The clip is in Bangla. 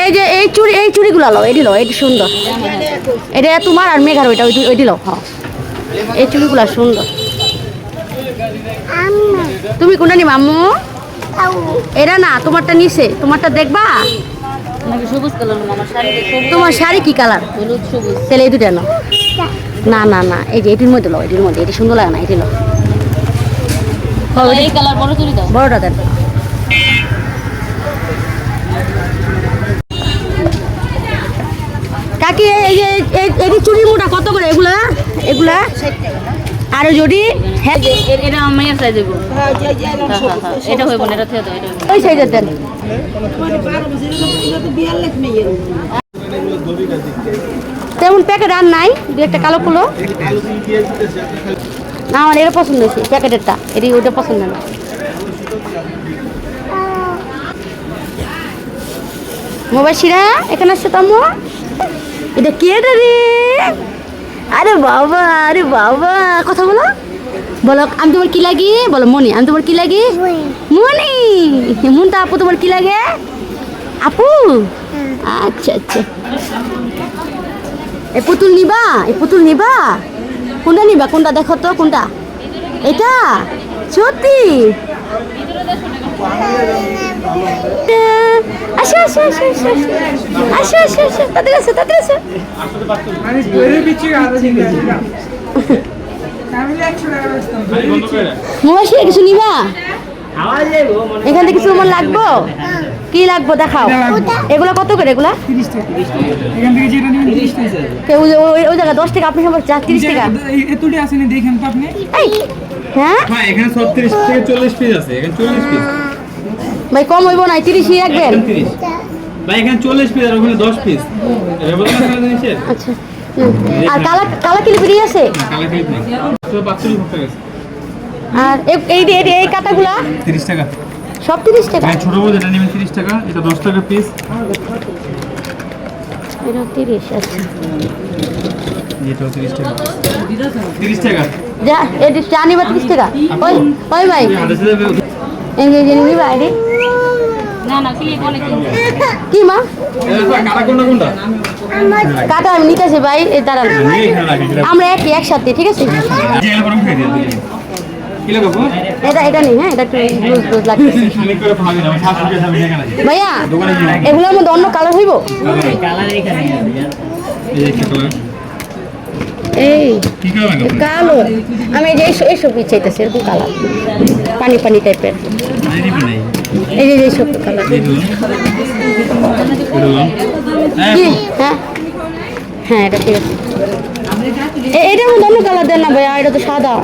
এই যে এই চুড়ি এই চুড়িগুলো লো এটি লো এটি সুন্দর। এটা তোমার আর মেঘার ওইটা ওইটি ওইটি লো হ্যাঁ। এই চুড়িগুলো সুন্দর। তুমি কোনটা নিবা আম্মু? এটা না তোমারটা নিছে তোমারটা দেখবা? তোমার শাড়ি কি কালার? তাহলে এই দুটা না না না এই যে এটির মধ্যে লো এটির মধ্যে এটি সুন্দর লাগে না এটি লো এই কালার বড় চুরি দাও। বড়টা দেন কাকি এই যে এই- এটি চুড়ি মোটা কত করে এগুলা? এগুলা? আর যদি? হ্যাঁ এটা আমি সাইজ দেবো এটা হইব না এটা থেকে এটা ওই সাইজের দেন। তেমন প্যাকেট আর নাই দু একটা কালো কুলো না আমার এটা পছন্দ হয়েছে প্যাকেটেরটা। এটি ওইটা পছন্দ না। মোবাইল সিরা এখানে আসছে তো এটা কে এটা রে? আরে বাবা আরে বাবা কথা বলো। বলো আমি তোমার কি লাগি? বলো মনি আমি তোমার কি লাগি? মনি। মুনটা আপু তোমার কি লাগে? আপু? আচ্ছা আচ্ছা। এ পুতুল নিবা এ পুতুল নিবা। কোনটা নিবা? কোনটা? দেখো তো কোনটা? এটা? সত্যি? আসো আসো আসো আসো আসো। আসো আসো তাদের তাদের মোবাইল কিছু নিবা? এখান থেকে কিছু আমার লাগবো? কি লাগবো দেখাও। এগুলো কত করে এগুলা? তিরিশ টাকা। এখান থেকে যেটা নেবেন তিরিশ টাকা। কেউ ওই- জায়গা দশ টাকা আপনি সবার চা তিরিশ টাকা? এতুটি দেখেন তো আপনি। হ্যাঁ? হ্যাঁ এখানে সব তিরিশ থেকে চল্লিশ পিস আছে এখানে পিস ভাই কম হইব না তিরিশই রাখবেন তিরিশ। ভাই এখানে চল্লিশ পিস আর ওখানে দশ পিস জিনিসের? আচ্ছা। আর কালা কালা কিলিপিরি আছে? কালা ক্লিপ নেই। টাকা গেছে। আর এই- এই এই কাটাগুলা? তিরিশ টাকা। সব তিরিশ টাকা? হ্যাঁ ছোটো বড় এটা নেবেন তিরিশ টাকা এটা দশ টাকা পিস এটা এটি চা নিবা তিরিশ টাকা। ওই ওই ভাই। নিবা কি মা? কাটা কোনটা কোনটা? আমি নিতেছি ভাই দাঁড়ান। রাখি আমরা একই একসাথে ঠিক আছে? এটা এটা নেই হ্যাঁ এটা লুজ লুজ লাগছে ভাইয়া এগুলোর মধ্যে অন্য কালার হইব? এই যে কি কালার এই কালো। আমি যে এই সবজি চাইতেছি? এরকম কালার। পানি পানি টাইপের এই যে এই সব কালার। হ্যাঁ হ্যাঁ। এটা ঠিক আছে। এটার মধ্যে অন্য কালার দেন না ভাইয়া এটা তো সাদা।